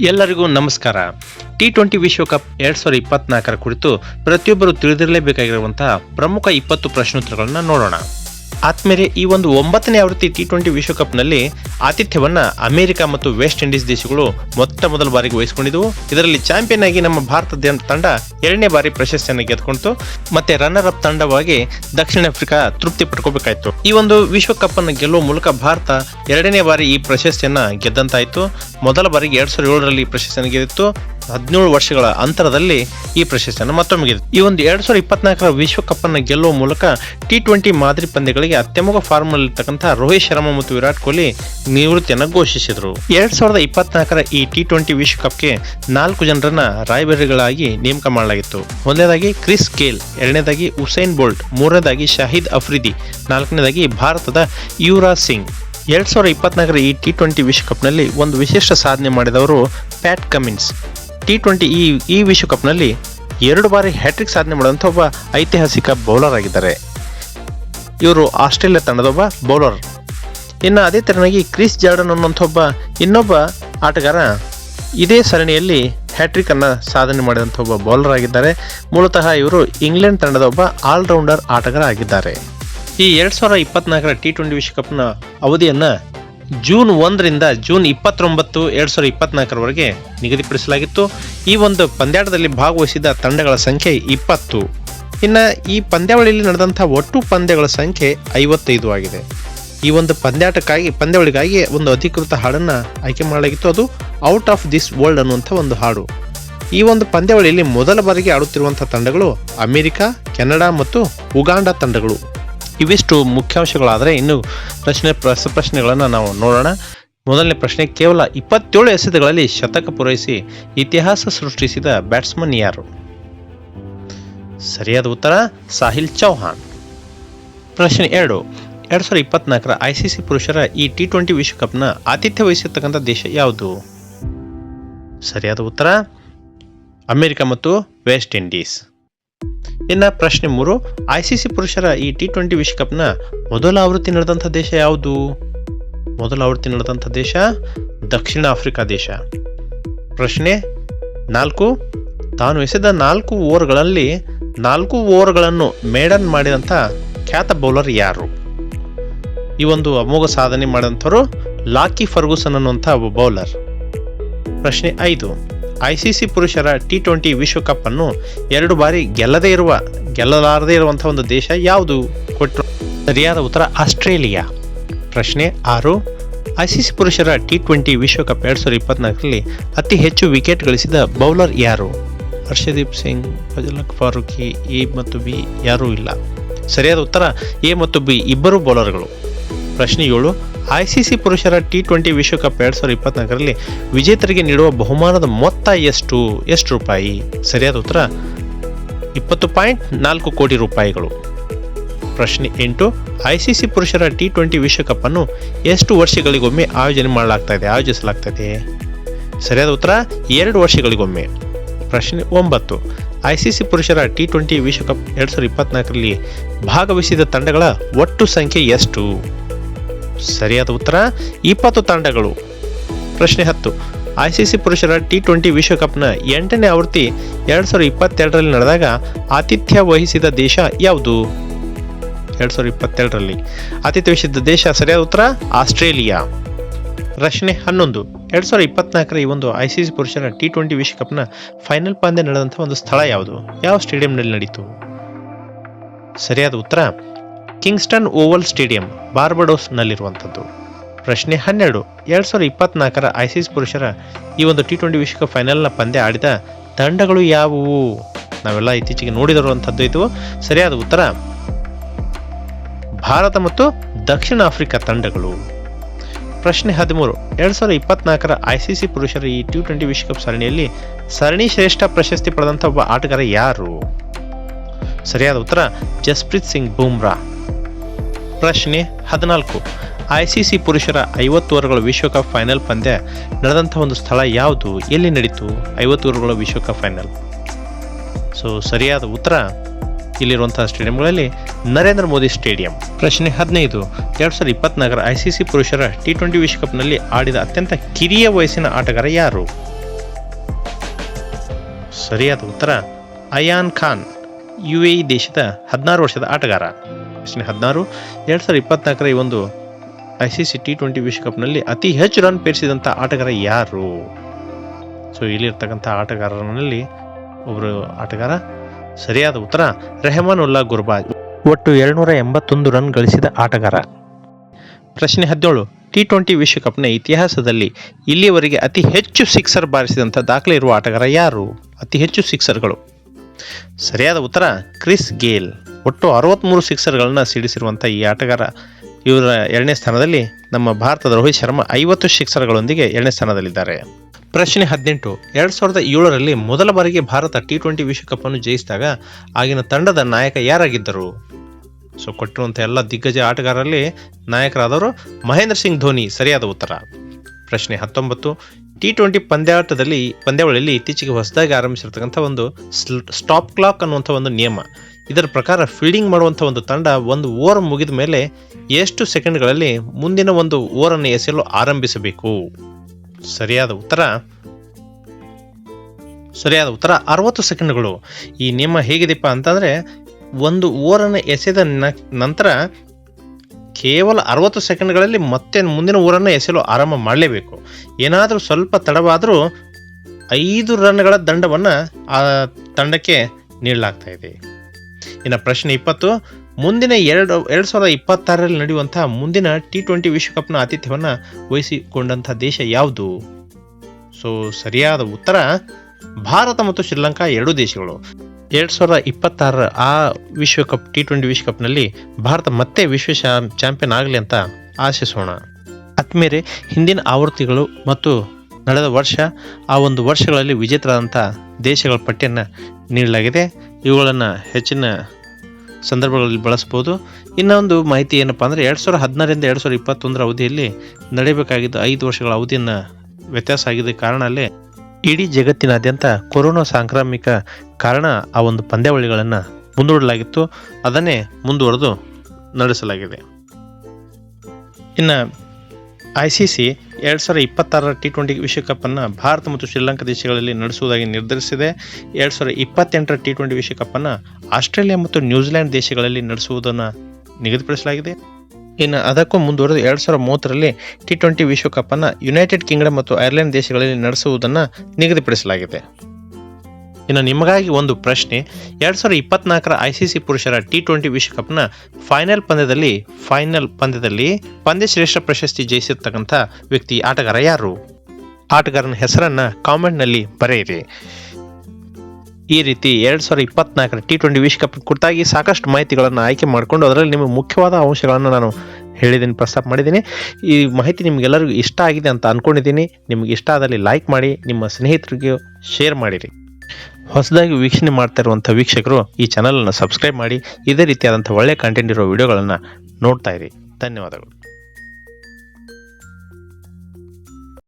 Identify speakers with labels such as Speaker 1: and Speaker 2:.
Speaker 1: ಎಲ್ಲರಿಗೂ ನಮಸ್ಕಾರ. T twenty ವಿಶ್ವಕಪ್ ಎರಡ್ ಸಾವಿರದ ಇಪ್ಪತ್ನಾಲ್ಕರ ಕುರಿತು ಪ್ರತಿಯೊಬ್ಬರು ತಿಳಿದಿರಲೇಬೇಕಾಗಿರುವಂತಹ ಪ್ರಮುಖ ಇಪ್ಪತ್ತು ಪ್ರಶ್ನೋತ್ತರಗಳನ್ನು ನೋಡೋಣ. ಆದ್ಮೇಲೆ ಈ ಒಂದು ಒಂಬತ್ತನೇ ಆವೃತ್ತಿ ಟಿ ಟ್ವೆಂಟಿ ವಿಶ್ವಕಪ್ನಲ್ಲಿ ಆತಿಥ್ಯವನ್ನ ಅಮೆರಿಕ ಮತ್ತು ವೆಸ್ಟ್ ಇಂಡೀಸ್ ದೇಶಗಳು ಮೊತ್ತ ಮೊದಲ ಬಾರಿಗೆ ವಹಿಸಿಕೊಂಡಿದ್ವು. ಇದರಲ್ಲಿ ಚಾಂಪಿಯನ್ ಆಗಿ ನಮ್ಮ ಭಾರತ ತಂಡ ಎರಡನೇ ಬಾರಿ ಪ್ರಶಸ್ತಿಯನ್ನು ಗೆದ್ಕೊಂಡಿತು ಮತ್ತೆ ರನ್ನರ್ ಅಪ್ ತಂಡವಾಗಿ ದಕ್ಷಿಣ ಆಫ್ರಿಕಾ ತೃಪ್ತಿ ಪಡ್ಕೋಬೇಕಾಯ್ತು. ಈ ಒಂದು ವಿಶ್ವಕಪ್ ಅನ್ನು ಗೆಲ್ಲುವ ಮೂಲಕ ಭಾರತ ಎರಡನೇ ಬಾರಿ ಈ ಪ್ರಶಸ್ತಿಯನ್ನ ಗೆದ್ದಂತಾಯ್ತು. ಮೊದಲ ಬಾರಿಗೆ ಎರಡ್ ಸಾವಿರದ ಏಳರಲ್ಲಿ ಪ್ರಶಸ್ತಿಯನ್ನು ಗೆದ್ದಿತ್ತು. ಹದಿನೇಳು ವರ್ಷಗಳ ಅಂತರದಲ್ಲಿ ಈ ಪ್ರಶಸ್ತಿಯನ್ನು ಮತ್ತೊಮ್ಮೆ ಗೆದ್ದಿದೆ. ಈ ಒಂದು ಎರಡ್ ಸಾವಿರದ ಇಪ್ಪತ್ನಾಲ್ಕರ ವಿಶ್ವಕಪ್ ಅನ್ನು ಗೆಲ್ಲುವ ಮೂಲಕ ಟಿ ಟ್ವೆಂಟಿ ಮಾದರಿ ಪಂದ್ಯಗಳಿಗೆ ಅತ್ಯಮುಖ ಫಾರ್ಮ್ ಅಲ್ಲಿರ್ತಕ್ಕಂತಹ ರೋಹಿತ್ ಶರ್ಮಾ ಮತ್ತು ವಿರಾಟ್ ಕೊಹ್ಲಿ ನಿವೃತ್ತಿಯನ್ನು ಘೋಷಿಸಿದರು. ಎರಡ್ ಸಾವಿರದ ಇಪ್ಪತ್ನಾಲ್ಕರ ಈ ಟಿ ಟ್ವೆಂಟಿ ವಿಶ್ವಕಪ್ಗೆ ನಾಲ್ಕು ಜನರನ್ನ ರಾಯಭಾರಿಗಳಾಗಿ ನೇಮಕ ಮಾಡಲಾಗಿತ್ತು. ಒಂದನೇದಾಗಿ ಕ್ರಿಸ್ ಗೇಲ್, ಎರಡನೇದಾಗಿ ಹುಸೇನ್ ಬೋಲ್ಟ್, ಮೂರನೇದಾಗಿ ಶಾಹಿದ್ ಅಫ್ರಿದಿ, ನಾಲ್ಕನೇದಾಗಿ ಭಾರತದ ಯುವರಾಜ್ ಸಿಂಗ್. ಎರಡ್ ಸಾವಿರದ ಇಪ್ಪತ್ನಾಲ್ಕರ ಈ ಟಿ ಟ್ವೆಂಟಿ ವಿಶ್ವಕಪ್ನಲ್ಲಿ ಒಂದು ವಿಶಿಷ್ಟ ಸಾಧನೆ ಮಾಡಿದವರು ಪ್ಯಾಟ್ ಕಮಿನ್ಸ್. ಟಿ ಟ್ವೆಂಟಿ ಈ ಈ ವಿಶ್ವಕಪ್ನಲ್ಲಿ ಎರಡು ಬಾರಿ ಹ್ಯಾಟ್ರಿಕ್ ಸಾಧನೆ ಮಾಡುವಂಥ ಒಬ್ಬ ಐತಿಹಾಸಿಕ ಬೌಲರ್ ಆಗಿದ್ದಾರೆ. ಇವರು ಆಸ್ಟ್ರೇಲಿಯಾ ತಂಡದೊಬ್ಬ ಬೌಲರ್ ಇನ್ನು ಅದೇ ತೆರನಾಗಿ ಕ್ರಿಸ್ ಜಾರ್ಡನ್ ಅನ್ನುವಂಥ ಒಬ್ಬ ಇನ್ನೊಬ್ಬ ಆಟಗಾರ ಇದೇ ಸರಣಿಯಲ್ಲಿ ಹ್ಯಾಟ್ರಿಕ್ ಅನ್ನ ಸಾಧನೆ ಮಾಡಿದಂಥ ಒಬ್ಬ ಬೌಲರ್ ಆಗಿದ್ದಾರೆ. ಮೂಲತಃ ಇವರು ಇಂಗ್ಲೆಂಡ್ ತಂಡದ ಒಬ್ಬ ಆಲ್ರೌಂಡರ್ ಆಟಗಾರ ಆಗಿದ್ದಾರೆ. ಈ ಎರಡು ಸಾವಿರದ ಇಪ್ಪತ್ನಾಲ್ಕರ ಟಿ ಟ್ವೆಂಟಿ ವಿಶ್ವಕಪ್ನ ಅವಧಿಯನ್ನ ಜೂನ್ ಒಂದರಿಂದ ಜೂನ್ ಇಪ್ಪತ್ತೊಂಬತ್ತು ಎರಡು ಸಾವಿರದ ಇಪ್ಪತ್ನಾಲ್ಕರವರೆಗೆ ನಿಗದಿಪಡಿಸಲಾಗಿತ್ತು. ಈ ಒಂದು ಪಂದ್ಯಾಟದಲ್ಲಿ ಭಾಗವಹಿಸಿದ ತಂಡಗಳ ಸಂಖ್ಯೆ ಇಪ್ಪತ್ತು. ಇನ್ನು ಈ ಪಂದ್ಯಾವಳಿಯಲ್ಲಿ ನಡೆದಂಥ ಒಟ್ಟು ಪಂದ್ಯಗಳ ಸಂಖ್ಯೆ ಐವತ್ತೈದು ಆಗಿದೆ. ಈ ಒಂದು ಪಂದ್ಯಾಟಕ್ಕಾಗಿ, ಪಂದ್ಯಾವಳಿಗಾಗಿ ಒಂದು ಅಧಿಕೃತ ಹಾಡನ್ನು ಆಯ್ಕೆ ಮಾಡಲಾಗಿತ್ತು. ಅದು ಔಟ್ ಆಫ್ ದಿಸ್ ವರ್ಲ್ಡ್ ಅನ್ನುವಂಥ ಒಂದು ಹಾಡು. ಈ ಒಂದು ಪಂದ್ಯಾವಳಿಯಲ್ಲಿ ಮೊದಲ ಬಾರಿಗೆ ಆಡುತ್ತಿರುವಂಥ ತಂಡಗಳು ಅಮೆರಿಕ, ಕೆನಡಾ ಮತ್ತು ಉಗಾಂಡ ತಂಡಗಳು. ಇವಿಷ್ಟು ಮುಖ್ಯಾಂಶಗಳಾದರೆ ಇನ್ನು ಪ್ರಶ್ನೆ ಪ್ರಸ ಪ್ರಶ್ನೆಗಳನ್ನು ನಾವು ನೋಡೋಣ. ಮೊದಲನೇ ಪ್ರಶ್ನೆ, ಕೇವಲ ಇಪ್ಪತ್ತೇಳು ಎಸೆತಗಳಲ್ಲಿ ಶತಕ ಪೂರೈಸಿ ಇತಿಹಾಸ ಸೃಷ್ಟಿಸಿದ ಬ್ಯಾಟ್ಸ್ಮನ್ ಯಾರು? ಸರಿಯಾದ ಉತ್ತರ, ಸಾಹಿಲ್ ಚೌಹಾಣ್. ಪ್ರಶ್ನೆ ಎರಡು ಎರಡು ಸಾವಿರದ ಇಪ್ಪತ್ನಾಲ್ಕರ ಐ ಸಿ ಸಿ ಪುರುಷರ ಈ ಟಿ ಟ್ವೆಂಟಿ ವಿಶ್ವಕಪ್ನ ಆತಿಥ್ಯ ವಹಿಸಿರ್ತಕ್ಕಂಥ ದೇಶ ಯಾವುದು? ಸರಿಯಾದ ಉತ್ತರ, ಅಮೆರಿಕ ಮತ್ತು ವೆಸ್ಟ್ ಇಂಡೀಸ್. ಇನ್ನು ಪ್ರಶ್ನೆ ಮೂರು, ಐ ಸಿ ಸಿ ಪುರುಷರ ಈ ಟಿ ಟ್ವೆಂಟಿ ವಿಶ್ವಕಪ್ನ ಮೊದಲ ಆವೃತ್ತಿ ನಡೆದಂಥ ದೇಶ ಯಾವುದು? ಮೊದಲ ಆವೃತ್ತಿ ನಡೆದಂಥ ದೇಶ ದಕ್ಷಿಣ ಆಫ್ರಿಕಾ ದೇಶ. ಪ್ರಶ್ನೆ ನಾಲ್ಕು, ತಾನು ಎಸೆದ ನಾಲ್ಕು ಓವರ್ಗಳಲ್ಲಿ ನಾಲ್ಕು ಓವರ್ಗಳನ್ನು ಮೇಡನ್ ಮಾಡಿದಂಥ ಖ್ಯಾತ ಬೌಲರ್ ಯಾರು? ಈ ಒಂದು ಅಮೋಘ ಸಾಧನೆ ಮಾಡಿದಂಥವರು ಲಾಕಿ ಫರ್ಗೂಸನ್ ಅನ್ನುವಂಥ ಬೌಲರ್. ಪ್ರಶ್ನೆ ಐದು ಐ ಸಿ ಸಿ ಪುರುಷರ ಟಿ ಟ್ವೆಂಟಿ ವಿಶ್ವಕಪ್ ಅನ್ನು ಎರಡು ಬಾರಿ ಗೆಲ್ಲದೇ ಇರುವ, ಗೆಲ್ಲಲಾರದೇ ಇರುವಂತಹ ಒಂದು ದೇಶ ಯಾವುದು? ಕೊಟ್ಟರು ಸರಿಯಾದ ಉತ್ತರ ಆಸ್ಟ್ರೇಲಿಯಾ. ಪ್ರಶ್ನೆ ಆರು ಐಸಿಸಿ ಪುರುಷರ ಟಿ ಟ್ವೆಂಟಿ ವಿಶ್ವಕಪ್ ಎರಡು ಸಾವಿರದ ಇಪ್ಪತ್ನಾಲ್ಕರಲ್ಲಿ ಅತಿ ಹೆಚ್ಚು ವಿಕೆಟ್ ಗಳಿಸಿದ ಬೌಲರ್ ಯಾರು? Arshdeep Singh Fazalhaq Farooqi, A ಮತ್ತು ಬಿ ಯಾರೂ ಇಲ್ಲ. ಸರಿಯಾದ ಉತ್ತರ ಎ ಮತ್ತು ಬಿ ಇಬ್ಬರು ಬೌಲರ್ಗಳು. ಪ್ರಶ್ನೆ ಏಳು ಐ ಸಿ ಸಿ ಪುರುಷರ ಟಿ ಟ್ವೆಂಟಿ ವಿಶ್ವಕಪ್ ಎರಡ್ ಸಾವಿರದ ಇಪ್ಪತ್ನಾಲ್ಕರಲ್ಲಿ ವಿಜೇತರಿಗೆ ನೀಡುವ ಬಹುಮಾನದ ಮೊತ್ತ ಎಷ್ಟು? ಎಷ್ಟು ರೂಪಾಯಿ? ಸರಿಯಾದ ಉತ್ತರ, ಇಪ್ಪತ್ತು ಪಾಯಿಂಟ್ ನಾಲ್ಕು ಕೋಟಿ ರೂಪಾಯಿಗಳು. ಪ್ರಶ್ನೆ ಎಂಟು ಐಸಿಸಿ ಪುರುಷರ ಟಿ ಟ್ವೆಂಟಿ ವಿಶ್ವಕಪ್ ಅನ್ನು ಎಷ್ಟು ವರ್ಷಗಳಿಗೊಮ್ಮೆ ಆಯೋಜನೆ ಮಾಡಲಾಗ್ತಾ ಇದೆ? ಆಯೋಜಿಸಲಾಗ್ತಾ ಸರಿಯಾದ ಉತ್ತರ, ಎರಡು ವರ್ಷಗಳಿಗೊಮ್ಮೆ. ಪ್ರಶ್ನೆ ಒಂಬತ್ತು ಐಸಿಸಿ ಪುರುಷರ ಟಿ ಟ್ವೆಂಟಿ ವಿಶ್ವಕಪ್ ಎರಡು ಸಾವಿರದ ಇಪ್ಪತ್ನಾಲ್ಕರಲ್ಲಿ ಭಾಗವಹಿಸಿದ ತಂಡಗಳ ಒಟ್ಟು ಸಂಖ್ಯೆ ಎಷ್ಟು? ಸರಿಯಾದ ಉತ್ತರ? ಇಪ್ಪತ್ತು ತಂಡಗಳು. ಪ್ರಶ್ನೆ ಹತ್ತು. ಐ ಸಿ ಸಿ ಪುರುಷರ ಟಿ ಟ್ವೆಂಟಿ ವಿಶ್ವಕಪ್ನ ಎಂಟನೇ ಆವೃತ್ತಿ ಎರಡು ಸಾವಿರದ ಇಪ್ಪತ್ತೆರಡರಲ್ಲಿ ನಡೆದಾಗ ಆತಿಥ್ಯ ವಹಿಸಿದ ದೇಶ ಯಾವುದು? ಎರಡು ಸಾವಿರದ ಇಪ್ಪತ್ತೆರಡರಲ್ಲಿ. ಆತಿಥ್ಯ ವಹಿಸಿದ ದೇಶ ಸರಿಯಾದ ಉತ್ತರ? ಆಸ್ಟ್ರೇಲಿಯಾ. ಪ್ರಶ್ನೆ ಹನ್ನೊಂದು. ಎರಡು ಸಾವಿರದ ಇಪ್ಪತ್ನಾಲ್ಕರ ಈ ಒಂದು ಐ ಸಿ ಸಿ ಪುರುಷರ ಟಿ ಟ್ವೆಂಟಿ ವಿಶ್ವಕಪ್ನ ಫೈನಲ್ ಪಂದ್ಯ ನಡೆದಂಥ ಒಂದು ಸ್ಥಳ ಯಾವುದು? ಯಾವ ಸ್ಟೇಡಿಯಂನಲ್ಲಿ ನಡೀತು? ಸರಿಯಾದ ಉತ್ತರ? ಕಿಂಗ್ಸ್ಟನ್ ಓವಲ್ ಸ್ಟೇಡಿಯಂ ಬಾರ್ಬಡೋಸ್ನಲ್ಲಿರುವಂಥದ್ದು. ಪ್ರಶ್ನೆ ಹನ್ನೆರಡು, ಎರಡು ಸಾವಿರದ ಇಪ್ಪತ್ನಾಲ್ಕರ ಐಸಿಸ್ ಪುರುಷರ ಈ ಒಂದು ಟಿ ಟ್ವೆಂಟಿ ವಿಶ್ವಕಪ್ ಫೈನಲ್ನ ಪಂದ್ಯ ಆಡಿದ ತಂಡಗಳು ಯಾವುವು? ನಾವೆಲ್ಲ ಇತ್ತೀಚೆಗೆ ನೋಡಿದಿರುವಂಥದ್ದು ಇದು. ಸರಿಯಾದ ಉತ್ತರ? ಭಾರತ ಮತ್ತು ದಕ್ಷಿಣ ಆಫ್ರಿಕಾ ತಂಡಗಳು. ಪ್ರಶ್ನೆ ಹದಿಮೂರು, ಎರಡು ಸಾವಿರದ ಇಪ್ಪತ್ನಾಲ್ಕರ ಐಸಿಸಿ ಪುರುಷರ ಈ ಟಿ ಟ್ವೆಂಟಿ ವಿಶ್ವಕಪ್ ಸರಣಿಯಲ್ಲಿ ಸರಣಿ ಶ್ರೇಷ್ಠ ಪ್ರಶಸ್ತಿ ಪಡೆದಂಥ ಒಬ್ಬ ಆಟಗಾರ ಯಾರು? ಸರಿಯಾದ ಉತ್ತರ, ಜಸ್ಪ್ರೀತ್ ಸಿಂಗ್ ಬೂಮ್ರಾ. ಪ್ರಶ್ನೆ ಹದಿನಾಲ್ಕು. ಐ ಸಿ ಸಿ ಪುರುಷರ ಐವತ್ತು ಓವರ್ಗಳ ವಿಶ್ವಕಪ್ ಫೈನಲ್ ಪಂದ್ಯ ನಡೆದಂಥ ಒಂದು ಸ್ಥಳ ಯಾವುದು? ಎಲ್ಲಿ ನಡೀತು ಐವತ್ತು ಓವರ್ಗಳ ವಿಶ್ವಕಪ್ ಫೈನಲ್? ಸೊ ಸರಿಯಾದ ಉತ್ತರ ಇಲ್ಲಿರುವಂತಹ ಸ್ಟೇಡಿಯಂಗಳಲ್ಲಿ ನರೇಂದ್ರ ಮೋದಿ ಸ್ಟೇಡಿಯಂ. ಪ್ರಶ್ನೆ ಹದಿನೈದು. ಎರಡು ಸಾವಿರದ ಇಪ್ಪತ್ನಾಲ್ಕರ ಐ ಸಿ ಸಿ ಪುರುಷರ ಟಿ ಟ್ವೆಂಟಿ ವಿಶ್ವಕಪ್ನಲ್ಲಿ ಆಡಿದ ಅತ್ಯಂತ ಕಿರಿಯ ವಯಸ್ಸಿನ ಆಟಗಾರ ಯಾರು? ಸರಿಯಾದ ಉತ್ತರ, ಅಯಾನ್ ಖಾನ್, ಯು ಎ ದೇಶದ ಹದಿನಾರು ವರ್ಷದ ಆಟಗಾರ. ಪ್ರಶ್ನೆ ಹದಿನಾರು. ಎರಡು ಸಾವಿರದ ಇಪ್ಪತ್ನಾಲ್ಕರ ಈ ಒಂದು I C C T twenty ವಿಶ್ವಕಪ್ನಲ್ಲಿ ಅತಿ ಹೆಚ್ಚು ರನ್ ಪೇರಿಸಿದಂಥ ಆಟಗಾರ ಯಾರು? ಸೊ ಇಲ್ಲಿರ್ತಕ್ಕಂಥ ಆಟಗಾರರಲ್ಲಿ ಒಬ್ಬರು ಆಟಗಾರ. ಸರಿಯಾದ ಉತ್ತರ, ರೆಹಮಾನ್ ಉಲ್ಲಾ ಗುರ್ಬಾಜ್. ಒಟ್ಟು ಎರಡುನೂರ ಎಂಬತ್ತೊಂದು ರನ್ ಗಳಿಸಿದ ಆಟಗಾರ. ಪ್ರಶ್ನೆ ಹದಿನೇಳು, ಟಿ ಟ್ವೆಂಟಿ ವಿಶ್ವಕಪ್ನ ಇತಿಹಾಸದಲ್ಲಿ ಇಲ್ಲಿಯವರೆಗೆ ಅತಿ ಹೆಚ್ಚು ಸಿಕ್ಸರ್ ಬಾರಿಸಿದಂಥ ದಾಖಲೆ ಇರುವ ಆಟಗಾರ ಯಾರು? ಅತಿ ಹೆಚ್ಚು ಸಿಕ್ಸರ್ಗಳು. ಸರಿಯಾದ ಉತ್ತರ, ಕ್ರಿಸ್ ಗೇಲ್. ಒಟ್ಟು ಅರವತ್ತ್ಮೂರು ಸಿಕ್ಸರ್ಗಳನ್ನು ಸಿಡಿಸಿರುವಂಥ ಈ ಆಟಗಾರ. ಇವರ ಎರಡನೇ ಸ್ಥಾನದಲ್ಲಿ ನಮ್ಮ ಭಾರತದ ರೋಹಿತ್ ಶರ್ಮಾ ಐವತ್ತು ಸಿಕ್ಸರ್ಗಳೊಂದಿಗೆ ಎರಡನೇ ಸ್ಥಾನದಲ್ಲಿದ್ದಾರೆ. ಪ್ರಶ್ನೆ ಹದಿನೆಂಟು, ಎರಡು ಸಾವಿರದ ಏಳರಲ್ಲಿ ಮೊದಲ ಬಾರಿಗೆ ಭಾರತ ಟಿ ಟ್ವೆಂಟಿ ವಿಶ್ವಕಪ್ಪನ್ನು ಜಯಿಸಿದಾಗ ಆಗಿನ ತಂಡದ ನಾಯಕ ಯಾರಾಗಿದ್ದರು? ಸೊ ಕೊಟ್ಟಿರುವಂಥ ಎಲ್ಲ ದಿಗ್ಗಜ ಆಟಗಾರರಲ್ಲಿ ನಾಯಕರಾದವರು ಮಹೇಂದ್ರ ಸಿಂಗ್ ಧೋನಿ, ಸರಿಯಾದ ಉತ್ತರ. ಪ್ರಶ್ನೆ ಹತ್ತೊಂಬತ್ತು ಟಿ ಟ್ವೆಂಟಿ ಪಂದ್ಯಾಟದಲ್ಲಿ, ಪಂದ್ಯಾವಳಿಯಲ್ಲಿ ಇತ್ತೀಚೆಗೆ ಹೊಸದಾಗಿ ಆರಂಭಿಸಿರ್ತಕ್ಕಂಥ ಒಂದು ಸ್ಟಾಪ್ ಕ್ಲಾಕ್ ಅನ್ನುವಂಥ ಒಂದು ನಿಯಮ. ಇದರ ಪ್ರಕಾರ ಫೀಲ್ಡಿಂಗ್ ಮಾಡುವಂಥ ಒಂದು ತಂಡ ಒಂದು ಓವರ್ ಮುಗಿದ ಮೇಲೆ ಎಷ್ಟು ಸೆಕೆಂಡ್ಗಳಲ್ಲಿ ಮುಂದಿನ ಒಂದು ಓವರನ್ನು ಎಸೆಯಲು ಆರಂಭಿಸಬೇಕು? ಸರಿಯಾದ ಉತ್ತರ? ಸರಿಯಾದ ಉತ್ತರ, ಅರವತ್ತು ಸೆಕೆಂಡ್ಗಳು ಈ ನಿಯಮ ಹೇಗಿದೆಪ್ಪ ಅಂತಂದರೆ, ಒಂದು ಓವರನ್ನು ಎಸೆದ ನಂತರ ಕೇವಲ ಅರವತ್ತು ಸೆಕೆಂಡ್ಗಳಲ್ಲಿ ಮತ್ತೆ ಮುಂದಿನ ಓವರನ್ನು ಎಸೆಯಲು ಆರಂಭ ಮಾಡಲೇಬೇಕು. ಏನಾದರೂ ಸ್ವಲ್ಪ ತಡವಾದರೂ ಐದು ರನ್ಗಳ ದಂಡವನ್ನು ಆ ತಂಡಕ್ಕೆ ನೀಡಲಾಗ್ತಾ ಇದೆ. ಇನ್ನು ಪ್ರಶ್ನೆ ಇಪ್ಪತ್ತು. ಮುಂದಿನ ಎರಡು ಎರಡು ಸಾವಿರದ ಇಪ್ಪತ್ತಾರರಲ್ಲಿ ನಡೆಯುವಂತಹ ಮುಂದಿನ ಟಿ ಟ್ವೆಂಟಿ ವಿಶ್ವಕಪ್ನ ಆತಿಥ್ಯವನ್ನು ವಹಿಸಿಕೊಂಡಂಥ ದೇಶ ಯಾವುದು? ಸೊ ಸರಿಯಾದ ಉತ್ತರ, ಭಾರತ ಮತ್ತು ಶ್ರೀಲಂಕಾ ಎರಡೂ ದೇಶಗಳು. ಎರಡು ಸಾವಿರದ ಇಪ್ಪತ್ತಾರರ ಆ ವಿಶ್ವಕಪ್ ಟಿ ಟ್ವೆಂಟಿ ವಿಶ್ವಕಪ್ನಲ್ಲಿ ಭಾರತ ಮತ್ತೆ ವಿಶ್ವ ಚಾಂಪಿಯನ್ ಆಗಲಿ ಅಂತ ಆಶಿಸೋಣ. ಆದ್ಮೇಲೆ ಹಿಂದಿನ ಆವೃತ್ತಿಗಳು ಮತ್ತು ನಡೆದ ವರ್ಷ, ಆ ಒಂದು ವರ್ಷಗಳಲ್ಲಿ ವಿಜೇತರಾದಂಥ ದೇಶಗಳ ಪಟ್ಟಿಯನ್ನು ನೀಡಲಾಗಿದೆ. ಇವುಗಳನ್ನು ಹೆಚ್ಚಿನ ಸಂದರ್ಭಗಳಲ್ಲಿ ಬಳಸ್ಬೋದು ಇನ್ನೊಂದು ಮಾಹಿತಿ ಏನಪ್ಪ ಅಂದರೆ ಎರಡು ಸಾವಿರದ ಹದಿನಾರರಿಂದ ಎರಡು ಸಾವಿರದ ಇಪ್ಪತ್ತೊಂದರ ಅವಧಿಯಲ್ಲಿ ನಡೆಯಬೇಕಾಗಿದ್ದ ಐದು ವರ್ಷಗಳ ಅವಧಿಯನ್ನು ವ್ಯತ್ಯಾಸ ಆಗಿದ್ದ ಕಾರಣ ಅಲ್ಲೇ ಇಡೀ ಜಗತ್ತಿನಾದ್ಯಂತ ಕೊರೋನಾ ಸಾಂಕ್ರಾಮಿಕ ಕಾರಣ ಆ ಒಂದು ಪಂದ್ಯಾವಳಿಗಳನ್ನು ಮುಂದೂಡಲಾಗಿತ್ತು. ಅದನ್ನೇ ಮುಂದುವರೆದು ನಡೆಸಲಾಗಿದೆ. ಇನ್ನು ಐ ಸಿ ಸಿ ಎರಡು ಸಾವಿರದ ಇಪ್ಪತ್ತಾರರ ಟಿ ಟ್ವೆಂಟಿ ವಿಶ್ವಕಪ್ಪನ್ನು ಭಾರತ ಮತ್ತು ಶ್ರೀಲಂಕಾ ದೇಶಗಳಲ್ಲಿ ನಡೆಸುವುದಾಗಿ ನಿರ್ಧರಿಸಿದೆ. ಎರಡು ಸಾವಿರದ ಇಪ್ಪತ್ತೆಂಟರ ಟಿ ಟ್ವೆಂಟಿ ವಿಶ್ವಕಪ್ಪನ್ನು ಆಸ್ಟ್ರೇಲಿಯಾ ಮತ್ತು ನ್ಯೂಜಿಲೆಂಡ್ ದೇಶಗಳಲ್ಲಿ ನಡೆಸುವುದನ್ನು ನಿಗದಿಪಡಿಸಲಾಗಿದೆ. ಇನ್ನು ಅದಕ್ಕೂ ಮುಂದುವರೆದು ಎರಡು ಸಾವಿರದ ಮೂವತ್ತರಲ್ಲಿ ಟಿ ಟ್ವೆಂಟಿ ವಿಶ್ವಕಪ್ಪನ್ನು ಯುನೈಟೆಡ್ ಕಿಂಗ್ಡಮ್ ಮತ್ತು ಐರ್ಲೆಂಡ್ ದೇಶಗಳಲ್ಲಿ ನಡೆಸುವುದನ್ನು ನಿಗದಿಪಡಿಸಲಾಗಿದೆ. ಇನ್ನು ನಿಮಗಾಗಿ ಒಂದು ಪ್ರಶ್ನೆ. ಎರಡು ಸಾವಿರದ ಇಪ್ಪತ್ನಾಲ್ಕರ ಐ ಸಿ ಸಿ ಪುರುಷರ ಟಿ ಟ್ವೆಂಟಿ ವಿಶ್ವಕಪ್ನ ಫೈನಲ್ ಪಂದ್ಯದಲ್ಲಿ ಫೈನಲ್ ಪಂದ್ಯದಲ್ಲಿ ಪಂದ್ಯಶ್ರೇಷ್ಠ ಪ್ರಶಸ್ತಿ ಜಯಿಸಿರ್ತಕ್ಕಂಥ ವ್ಯಕ್ತಿ ಆಟಗಾರ ಯಾರು? ಆಟಗಾರನ ಹೆಸರನ್ನ ಕಾಮೆಂಟ್ನಲ್ಲಿ ಬರೆಯಿರಿ. ಈ ರೀತಿ ಎರಡು ಸಾವಿರದ ಇಪ್ಪತ್ನಾಲ್ಕರ ಟಿ ಟ್ವೆಂಟಿ ವಿಶ್ವಕಪ್ ಕುರಿತಾಗಿ ಸಾಕಷ್ಟು ಮಾಹಿತಿಗಳನ್ನು ಆಯ್ಕೆ ಮಾಡಿಕೊಂಡು ಅದರಲ್ಲಿ ನಿಮಗೆ ಮುಖ್ಯವಾದ ಅಂಶಗಳನ್ನು ನಾನು ಹೇಳಿದ್ದೀನಿ, ಪ್ರಸ್ತಾಪ ಮಾಡಿದ್ದೀನಿ. ಈ ಮಾಹಿತಿ ನಿಮಗೆಲ್ಲರಿಗೂ ಇಷ್ಟ ಆಗಿದೆ ಅಂತ ಅಂದ್ಕೊಂಡಿದ್ದೀನಿ ನಿಮಗೆ ಇಷ್ಟ ಆದಲ್ಲಿ ಲೈಕ್ ಮಾಡಿ, ನಿಮ್ಮ ಸ್ನೇಹಿತರಿಗೂ ಶೇರ್ ಮಾಡಿರಿ. ಹೊಸದಾಗಿ ವೀಕ್ಷಣೆ ಮಾಡ್ತಾ ಇರುವಂಥ ವೀಕ್ಷಕರು ಈ ಚಾನಲನ್ನು ಸಬ್ಸ್ಕ್ರೈಬ್ ಮಾಡಿ, ಇದೇ ರೀತಿಯಾದಂಥ ಒಳ್ಳೆಯ ಕಂಟೆಂಟ್ ಇರೋ ವಿಡಿಯೋಗಳನ್ನು ನೋಡ್ತಾ ಇರಿ. ಧನ್ಯವಾದಗಳು.